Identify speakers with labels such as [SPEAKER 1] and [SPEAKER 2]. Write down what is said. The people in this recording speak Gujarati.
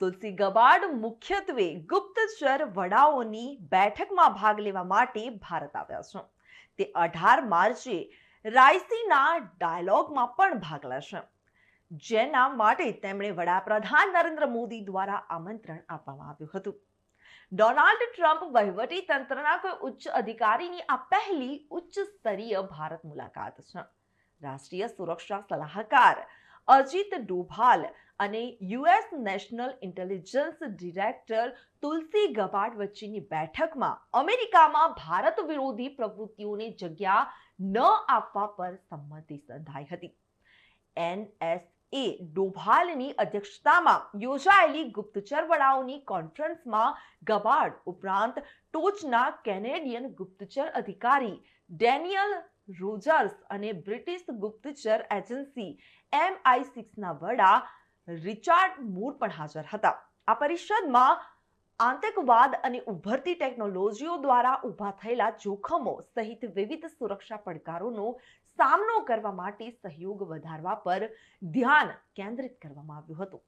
[SPEAKER 1] તુલસી ગબાડ મુખ્યત્વે ગુપ્તચર વડાઓની બેઠકમાં ભાગ લેવા માટે ભારત આવ્યા છે. તે અઢાર માર્ચે રાયસીના ડાયલોગમાં પણ ભાગ લેશે. જેના માટે તેમણે વડાપ્રધાન નરેન્દ્ર મોદી દ્વારા આમંત્રણ આપવામાં આવ્યું હતું. ડોનાલ્ડ ટ્રમ્પ વહીવટી તંત્રના કોઈ ઉચ્ચ અધિકારીની આ પહેલી ઉચ્ચ સ્તરીય ભારત મુલાકાત છે. રાષ્ટ્રીય સુરક્ષા સલાહકાર અજીત ડોભાલ અને US national intelligence director Tulsi Gabbard વચ્ચેની બેઠકમાં અમેરિકામાં ભારત વિરોધી પ્રવૃત્તિઓને જગ્યા ન આપવા પર સંમતિ સંધાઈ હતી. એનએસએ ડોભાલની અધ્યક્ષતામાં યોજાયેલી ગુપ્તચર વડાઓની કોન્ફરન્સમાં ગબાડ ઉપરાંત ટોચના કેનેડિયન ગુપ્તચર અધિકારી ડેનિયલ રોજર્સ અને બ્રિટિશ ગુપ્તચર એજન્સી એમઆઈ સિક્સના વડા રિચાર્ડ મૂર પણ હાજર હતા. આ પરિષદમાં આતંકવાદ અને ઉભરતી ટેકનોલોજીઓ દ્વારા ઊભા થયેલા જોખમો સહિત વિવિધ સુરક્ષા પડકારોનો સામનો કરવા માટે સહયોગ વધારવા પર ધ્યાન કેન્દ્રિત કરવામાં આવ્યું હતું.